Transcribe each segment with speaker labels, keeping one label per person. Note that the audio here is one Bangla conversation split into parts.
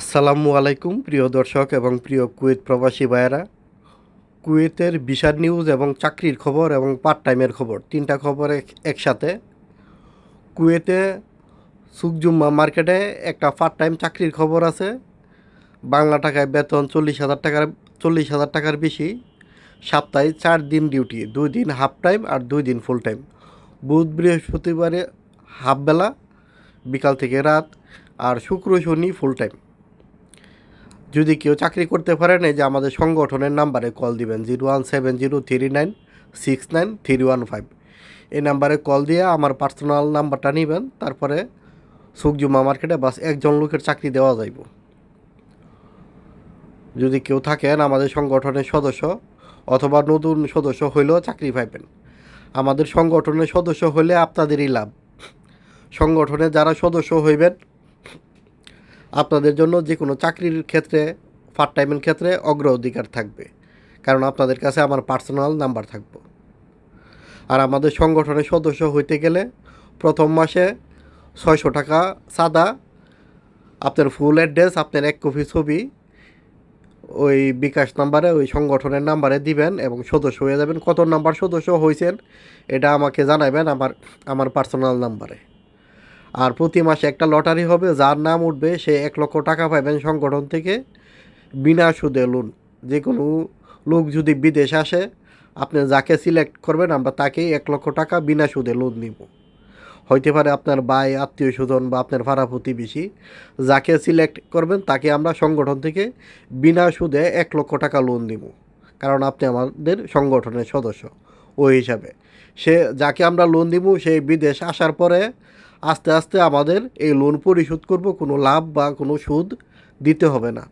Speaker 1: আসসালামু আলাইকুম, প্রিয় দর্শক এবং প্রিয় কুয়েত প্রবাসী ভাইয়েরা। কুয়েতের বিশাল নিউজ এবং চাকরির খবর এবং পার্ট টাইমের খবর, তিনটা খবর একসাথে। কুয়েতে সুকজুম্মা মার্কেটে একটা পার্ট টাইম চাকরির খবর আছে। বাংলা টাকায় বেতন চল্লিশ হাজার টাকার, চল্লিশ হাজার টাকার বেশি। সপ্তাহে চার দিন ডিউটি দুই দিন হাফ টাইম আর দুই দিন ফুল টাইম বুধ বৃহস্পতিবারে হাফ বেলা বিকাল থেকে রাত, আর শুক্র শনি ফুল টাইম যদি কেউ চাকরি করতে পারেন এই যে আমাদের সংগঠনের নাম্বারে কল দিবেন, zero one seven zero three nine, six nine, three one five. এই নাম্বারে কল দিয়ে আমার পার্সোনাল নাম্বারটা নেবেন, তারপরে সুকজুমা মার্কেটে বাস একজন লোকের চাকরি দেওয়া যাইব। যদি কেউ থাকেন আমাদের সংগঠনের সদস্য অথবা নতুন সদস্য হইলেও চাকরি পাইবেন। আমাদের সংগঠনের সদস্য হলে আপনাদেরই লাভ। সংগঠনে যারা সদস্য হইবেন আপনাদের জন্য যে কোনো চাকরির ক্ষেত্রে পার্ট টাইমের ক্ষেত্রে অগ্রাধিকার থাকবে। কারণ আপনাদের কাছে আমার পার্সোনাল নাম্বার থাকবে। আর আমাদের সংগঠনের সদস্য হইতে গেলে প্রথম মাসে ছয়শো টাকা সাদা, আপনার ফুল অ্যাড্রেস আপনার এক কপি ছবি, ওই বিকাশ নাম্বারে, ওই সংগঠনের নাম্বারে দিবেন এবং সদস্য হয়ে যাবেন। কত নাম্বার সদস্য হয়েছেন এটা আমাকে জানাবেন আমার আমার পার্সোনাল নাম্বারে আর প্রতি মাসে একটা লটারি হবে, যার নাম উঠবে, সে এক লক্ষ টাকা পাবেন সংগঠন থেকে বিনা সুদে লোন। যে কোনো লোক যদি বিদেশ আসে, আপনি যাকে সিলেক্ট করবেন, আমরা তাকেই এক লক্ষ টাকা বিনা সুদে লোন নিব হইতে পারে আপনার ভাই, আত্মীয় স্বজন বা আপনার ভাড়া প্রতিবেশী, যাকে সিলেক্ট করবেন, তাকে আমরা সংগঠন থেকে বিনা সুদে এক লক্ষ টাকা লোন দিব। কারণ আপনি আমাদের সংগঠনের সদস্য, ওই হিসাবে। সে যাকে আমরা লোন দিব, সে বিদেশ আসার পরে আস্তে আস্তে আমাদের এই লোন পরিশোধ করব, কোনো লাভ বা কোনো সুদ দিতে হবে না।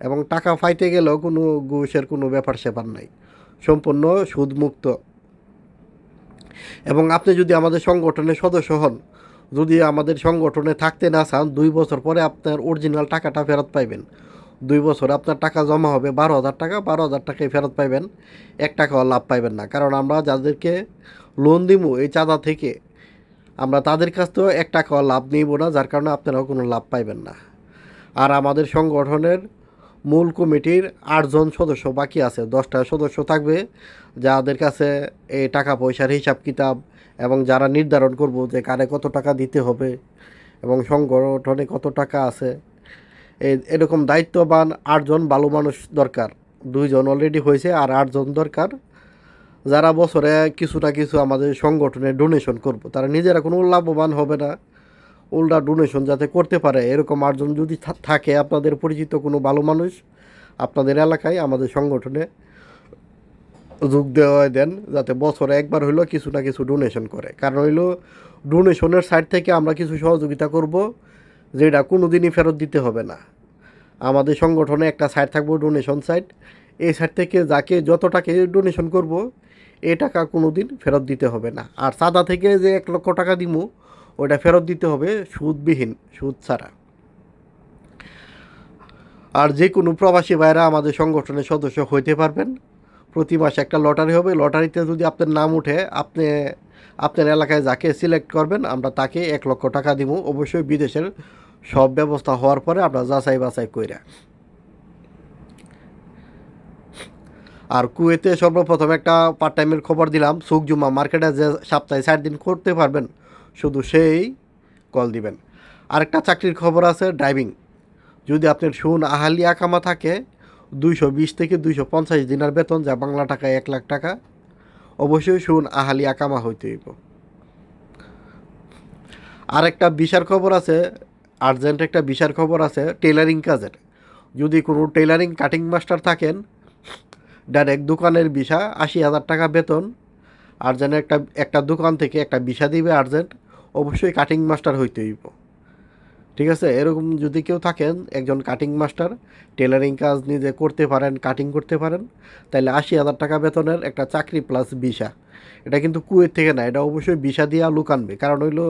Speaker 1: এবং টাকা পাইতে গেলেও কোনো ঘুষের কোনো ব্যাপার স্যাপার নাই, সম্পূর্ণ সুদমুক্ত। এবং আপনি যদি আমাদের সংগঠনের সদস্য হন, যদি আমাদের সংগঠনে থাকতে না চান, দুই বছর পরে আপনার অরিজিনাল টাকাটা ফেরত পাইবেন। দুই বছর আপনার টাকা জমা হবে, বারো হাজার টাকা, বারো হাজার টাকায় ফেরত পাইবেন, এক টাকাও লাভ পাইবেন না। কারণ আমরা যাদেরকে লোন দিব এই চাঁদা থেকে। আমরা তাদের কাছ থেকেও এক টাকাও লাভ নিব না, যার কারণে আপনারাও কোনো লাভ পাইবেন না। আর আমাদের সংগঠনের মূল কমিটির আটজন সদস্য বাকি আছে, দশটা সদস্য থাকবে, যাদের কাছে এই টাকা পয়সার হিসাব কিতাব এবং যারা নির্ধারণ করব যে কারে কত টাকা দিতে হবে এবং সংগঠনে কত টাকা আছে। এই এরকম দায়িত্ববান আটজন ভালো মানুষ দরকার। দুইজন অলরেডি হয়েছে আর আটজন দরকার। যারা বছরে কিছু না কিছু আমাদের সংগঠনে ডোনেশন করব, তারা নিজেরা কোনো লাভবান হবে না। উল্টা ডোনেশন যাতে করতে পারে, এরকম আটজন যদি থাকে, আপনাদের পরিচিত কোনো ভালো মানুষ আপনাদের এলাকায়, আমাদের সংগঠনে যোগ দেওয়া দেন, যাতে বছরে একবার হইলেও কিছু না কিছু ডোনেশন করে। কারণ হইল ডোনেশনের সাইড থেকে আমরা কিছু সহযোগিতা করব, যেটা কোনো দিনই ফেরত দিতে হবে না। আমাদের সংগঠনে একটা সাইড থাকব ডোনেশন সাইড এই সাইড থেকে যাকে যত টাকা ডোনেশন করব এই টাকা কোনো দিন ফেরত দিতে হবে না। আর সাদা থেকে যে এক লক্ষ টাকা দিব ওটা ফেরত দিতে হবে সুদবিহীন, সুদ ছাড়া। আর যে কোনো প্রবাসী ভাইরা আমাদের সংগঠনের সদস্য হইতে পারবেন। প্রতি মাসে একটা লটারি হবে। লটারিতে যদি আপনার নাম উঠে, আপনি, আপনার এলাকায় যাকে সিলেক্ট করবেন, আমরা তাকে এক লক্ষ টাকা দিব অবশ্যই বিদেশের সব ব্যবস্থা হওয়ার পরে আমরা যাচাই বাছাই কইরা। আর কুয়েতে সর্বপ্রথম একটা পার্ট টাইমের খবর দিলাম। সুকজুমা মার্কেটে যে সপ্তাহে চার দিন করতে পারবেন, শুধু সেই কল দিবেন। আরেকটা চাকরির খবর আছে ড্রাইভিং যদি আপনার শুন আহালি আকামা থাকে, দুইশো বিশ থেকে দুইশো পঞ্চাশ দিনের বেতন, যা বাংলা টাকায় এক লাখ টাকা, অবশ্যই শুন আহালি আকামা হইতে হইব। আরেকটা বিশার খবর আছে, আর্জেন্ট একটা বিশার খবর আছে টেলারিং কাজের। যদি কোনো টেলারিং কাটিং মাস্টার থাকেন ডাইরেক্ট দোকানের বিষা আশি হাজার টাকা বেতন। আর্জেন্ট একটা একটা দোকান থেকে একটা বিষা দিবে আর্জেন্ট, অবশ্যই কাটিং মাস্টার হইতে হইব। ঠিক আছে? এরকম যদি কেউ থাকেন, একজন কাটিং মাস্টার টেলারিং কাজ নিজে করতে পারেন কাটিং করতে পারেন তাহলে আশি হাজার টাকা বেতনের একটা চাকরি প্লাস ভিসা। এটা কিন্তু কুয়েত থেকে না, এটা অবশ্যই ভিসা দিয়া লুক আনবে। কারণ হইল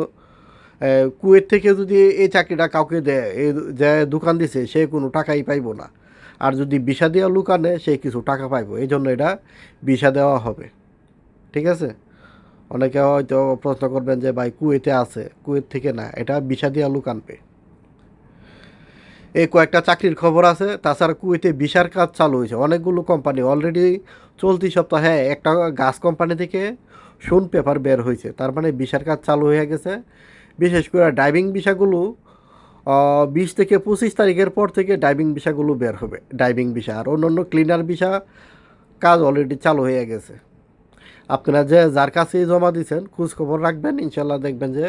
Speaker 1: কুয়েত থেকে যদি এই চাকরিটা কাউকে দেয় এই যে দোকান দিছে, সে কোনো টাকাই পাইব না। আর যদি ভিসা দেওয়া লুক আনে, সে কিছু টাকা পাইবো। এই জন্য এটা ভিসা দেওয়া হবে। ঠিক আছে? অনেকে হয়তো প্রশ্ন করবেন যে, ভাই, কুয়েতে আছে, কুয়েত থেকে না, এটা ভিসা দেওয়া লুক আনবে? এই কয়েকটা চাকরির খবর আছে। তাছাড়া কুয়েতে বিশার কাজ চালু হয়েছে। অনেকগুলো কোম্পানি অলরেডি চলতি সপ্তাহে একটা গাছ কোম্পানি থেকে সুন পেপার বের হয়েছে। তার মানে বিশার কাজ চালু হয়ে গেছে। বিশেষ করে ড্রাইভিং ভিসাগুলো বিশ থেকে পঁচিশ তারিখের পর থেকে ডাইভিং ভিসাগুলো বের হবে। ডাইভিং ভিসা আর অন্যান্য ক্লিনার ভিসা কাজ অলরেডি চালু হয়ে গেছে। আপনারা যে যার কাছেই জমা দিচ্ছেন খোঁজখবর রাখবেন ইনশাল্লাহ দেখবেন যে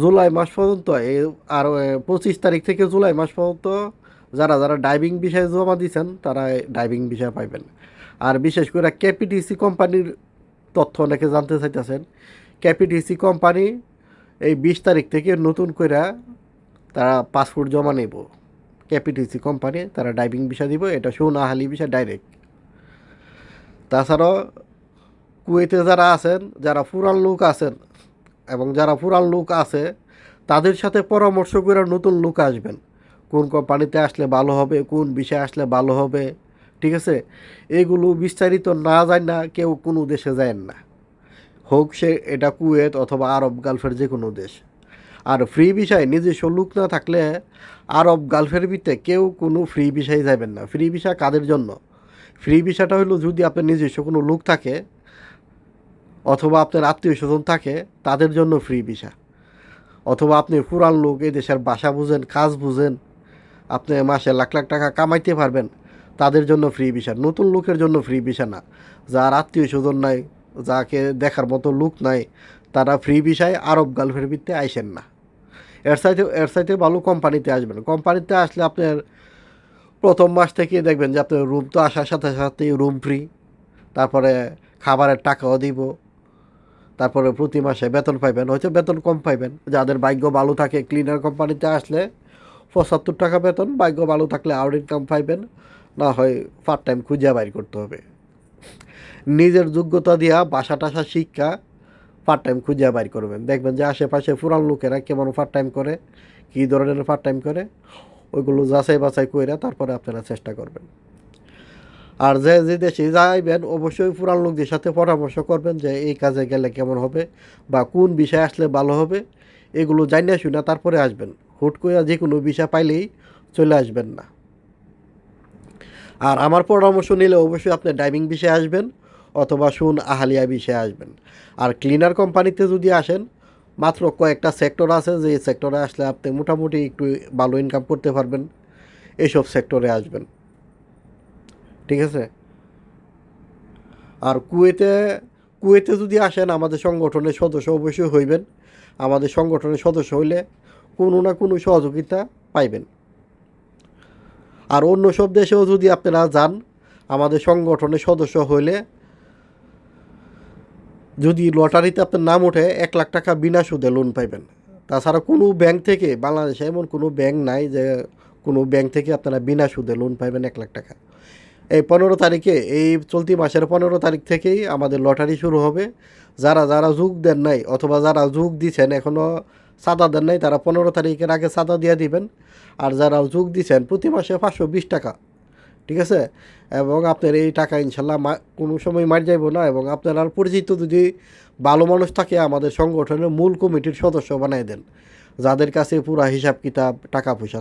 Speaker 1: জুলাই মাস পর্যন্ত এই আর পঁচিশ তারিখ থেকে জুলাই মাস পর্যন্ত যারা যারা ডাইভিং বিষয়ে জমা দিচ্ছেন তারা ডাইভিং বিষয় পাইবেন। আর বিশেষ করে কেপিটিসি কোম্পানির তথ্য অনেকে জানতে চাইতেছেন। কেপিটিসি কোম্পানি এই বিশ তারিখ থেকে নতুন করে তারা পাসপোর্ট জমা নেব। কেপিটিসি কোম্পানি, তারা ড্রাইভিং বিষয় দিব, এটা আহালি বিষয় ডাইরেক্ট। তাছাড়াও কুয়েতে যারা আছেন, যারা পুরান লোক আছেন এবং যারা পুরান লোক আছে, তাদের সাথে পরামর্শ করে নতুন লোক আসবেন। কোন কোম্পানিতে আসলে ভালো হবে, কোন বিষয়ে আসলে ভালো হবে, ঠিক আছে? এগুলো বিস্তারিত না যায় না, কেউ কোনো দেশে যায় না। হোক সে এটা কুয়েত অথবা আরব গালফের যে কোনো দেশ। আর ফ্রি বিষয় নিজস্ব লোক না থাকলে আরব গালফের ভিতরে কেউ কোনো ফ্রি বিষয়ে যাবেন না। ফ্রি ভিসা কাদের জন্য? ফ্রি ভিসাটা হলো যদি আপনার নিজস্ব কোনো লোক থাকে অথবা আপনার আত্মীয় স্বজন থাকে, তাদের জন্য ফ্রি ভিসা অথবা আপনি পুরান লোক এই দেশের বাসা বুঝেন, কাজ বুঝেন, আপনি মাসে লাখ লাখ টাকা কামাইতে পারবেন, তাদের জন্য ফ্রি ভিসা নতুন লোকের জন্য ফ্রি ভিসা না। যার আত্মীয় স্বজন নাই, যাকে দেখার মতো লোক নাই, তারা ফ্রি ভিসায় আরব গালফের ভিত্তিতে আইসেন না। এর সাথে এর সাথে ভালো কোম্পানিতে আসবেন। কোম্পানিতে আসলে আপনার প্রথম মাস থেকে দেখবেন যে আপনার রুম তো আসার সাথে সাথেই রুম ফ্রি তারপরে খাবারের টাকাও দিব, তারপরে প্রতি মাসে বেতন পাইবেন, হয়তো বেতন কম পাইবেন। যাদের ভাগ্য ভালো থাকে ক্লিনার কোম্পানিতে আসলে পঁচাত্তর টাকা বেতন, ভাগ্য ভালো থাকলে আউট ইনকাম পাইবেন, না হয় পার্ট টাইম খুঁজে বাইর করতে হবে। নিজের যোগ্যতা দিয়া বাসা টাসা শিক্ষা পার্ট টাইম খুঁজে বাইর করবেন। দেখবেন যে আশেপাশে পুরান লোকেরা কেমন পার্ট টাইম করে, কী ধরনের পার্ট টাইম করে, ওইগুলো যাচাই বাছাই করে তারপরে আপনারা চেষ্টা করবেন। আর যে যে দেশে যাইবেন, অবশ্যই পুরান লোকদের সাথে পরামর্শ করবেন যে এই কাজে গেলে কেমন হবে বা কোন বিষয় আসলে ভালো হবে, এগুলো জানিয়ে শুনে তারপরে আসবেন। হুট করে যে কোনো বিষয় পাইলেই চলে আসবেন না। আর আমার পরামর্শ নিলে অবশ্যই আপনি ড্রাইভিং বিষয়ে আসবেন। অথবা শুন আহালিয়া বিষয়ে আসবেন। আর ক্লিনার কোম্পানিতে যদি আসেন, মাত্র কয়েকটা সেক্টর আছে, যে সেক্টরে আসলে আপনি মোটামুটি একটু ভালো ইনকাম করতে পারবেন এইসব সেক্টরে আসবেন। ঠিক আছে? আর কুয়েতে কুয়েতে যদি আসেন, আমাদের সংগঠনের সদস্য অবশ্যই হইবেন। আমাদের সংগঠনের সদস্য হইলে কোনো না কোনো সহযোগিতা পাইবেন। আর অন্য সব দেশেও যদি আপনারা যান, আমাদের সংগঠনের সদস্য হইলে যদি লটারিতে আপনার নাম ওঠে, এক লাখ টাকা বিনা সুদে লোন পাইবেন। তাছাড়া কোনো ব্যাংক থেকে, বাংলাদেশে এমন কোনো ব্যাংক নাই যে কোনো ব্যাংক থেকে আপনারা বিনা সুদে লোন পাইবেন এক লাখ টাকা। এই পনেরো তারিখে, এই চলতি মাসের পনেরো তারিখ থেকেই আমাদের লটারি শুরু হবে। যারা যারা যোগ দেন নাই অথবা যারা যোগ দিচ্ছেন এখনও চাঁদা দেন নাই, তারা পনেরো তারিখের আগে চাঁদা দিয়ে দিবেন। আর যারা যোগ দিচ্ছেন প্রতি মাসে পাঁচশো বিশ টাকা। ঠিক আছে? এবং আপনার এই টাকা ইনশাল্লাহ কোনো সময় মার যাইব না এবং আপনার আর পরিচিত যদি ভালো মানুষ থাকে, আমাদের সংগঠনের মূল কমিটির সদস্য বানাই দেন। যাদের কাছে পুরা হিসাব কিতাব টাকা পয়সা